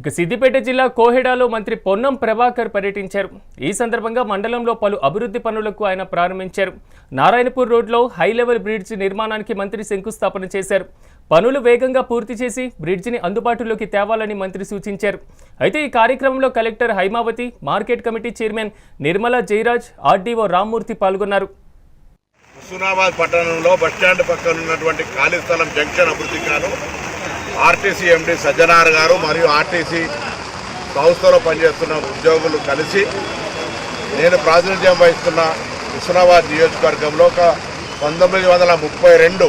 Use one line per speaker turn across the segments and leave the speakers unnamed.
ఇక సిద్దిపేట జిల్లా కోహెడాలో మంత్రి పొన్నం ప్రభాకర్ పర్యటించారు. ఈ సందర్భంగా మండలంలో పలు అభివృద్ధి పనులకు ఆయన ప్రారంభించారు. నారాయణపూర్ రోడ్లో హై లెవెల్ బ్రిడ్జ్ నిర్మాణానికి మంత్రి శంకుస్థాపన చేశారు. పనులు వేగంగా పూర్తి చేసి బ్రిడ్జిని అందుబాటులోకి తేవాలని మంత్రి సూచించారు. అయితే ఈ కార్యక్రమంలో collector Haimavathi market committee chairman Nirmala Jayaraj RDO Rammurthy పాల్గొన్నారు.
హుస్నాబాద్ పట్టణంలో బస్టాండ్ పక్కన ఉన్నటువంటి ఖాళీ స్థలం జంక్షన్ అభివృద్ధి గాను ఆర్టీసీ ఎండి సజ్జనార్ గారు మరియు ఆర్టీసీ సంస్థలో పనిచేస్తున్న ఉద్యోగులు కలిసి నేను ప్రాతినిధ్యం వహిస్తున్న హుస్నాబాద్ నియోజకవర్గంలో ఒక పంతొమ్మిది వందల ముప్పై రెండు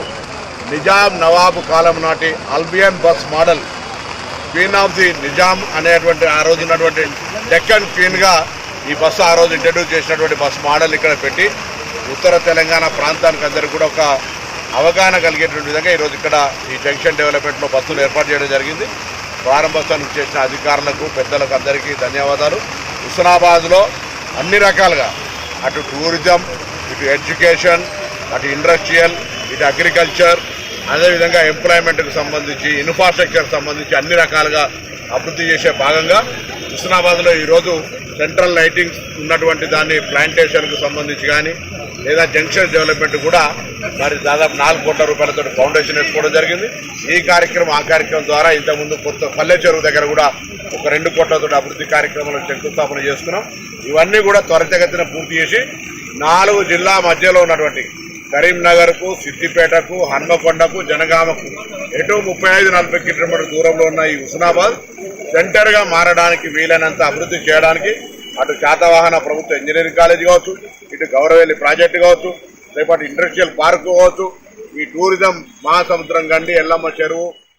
నిజాం నవాబు కాలం నాటి Albion bus model queen of the Nizam అనేటువంటి ఆ రోజు ఉన్నటువంటి డెక్కన్ క్వీన్గా ఈ బస్సు ఆ రోజు ఇంట్రడ్యూస్ చేసినటువంటి బస్ మోడల్ ఇక్కడ పెట్టి ఉత్తర తెలంగాణ ప్రాంతానికి అందరికీ కూడా ఒక అవగాహన కలిగేటువంటి విధంగా ఈరోజు ఇక్కడ ఈ జంక్షన్ డెవలప్మెంట్లో బస్సులు ఏర్పాటు చేయడం జరిగింది. ప్రారంభోత్సవం చేసిన అధికారులకు పెద్దలకు అందరికీ ధన్యవాదాలు. హుస్నాబాద్లో అన్ని రకాలుగా అటు టూరిజం ఇటు ఎడ్యుకేషన్ అటు ఇండస్ట్రియల్ ఇటు అగ్రికల్చర్ అదేవిధంగా ఎంప్లాయ్మెంట్కి సంబంధించి ఇన్ఫ్రాస్ట్రక్చర్ సంబంధించి అన్ని రకాలుగా అభివృద్ధి చేసే భాగంగా హుస్నాబాద్లో ఈరోజు సెంట్రల్ లైటింగ్ ఉన్నటువంటి దాన్ని ప్లాంటేషన్కు సంబంధించి కానీ లేదా జంక్షన్ డెవలప్మెంట్ కూడా మరి దాదాపు నాలుగు కోట్ల రూపాయలతో ఫౌండేషన్ వేసుకోవడం జరిగింది. ఈ కార్యక్రమం ఆ కార్యక్రమం ద్వారా ఇంతకుముందు కొత్త పల్లె చెరువు దగ్గర కూడా ఒక రెండు కోట్లతో అభివృద్ధి కార్యక్రమంలో శంకుస్థాపన చేసుకున్నాం ఇవన్నీ కూడా త్వరితగతిన పూర్తి చేసి నాలుగు జిల్లా మధ్యలో ఉన్నటువంటి కరీంనగర్కు సిద్దిపేటకు హన్మకొండకు జనగామకు ఎటు ముప్పై ఐదు నలభై కిలోమీటర్ల దూరంలో ఉన్న ఈ హుస్నాబాద్ సెంటర్గా మారడానికి వీలైనంత అభివృద్ధి చేయడానికి అటు శాతవాహన ప్రభుత్వ ఇంజనీరింగ్ కాలేజ్ కావచ్చు ఇటు గౌరవెల్లి ప్రాజెక్టు కావచ్చు రేపటి ఇండస్ట్రియల్ పార్క్ కావచ్చు ఈ టూరిజం మహాసముద్రం గండి ఎల్లమ్మ చెరువు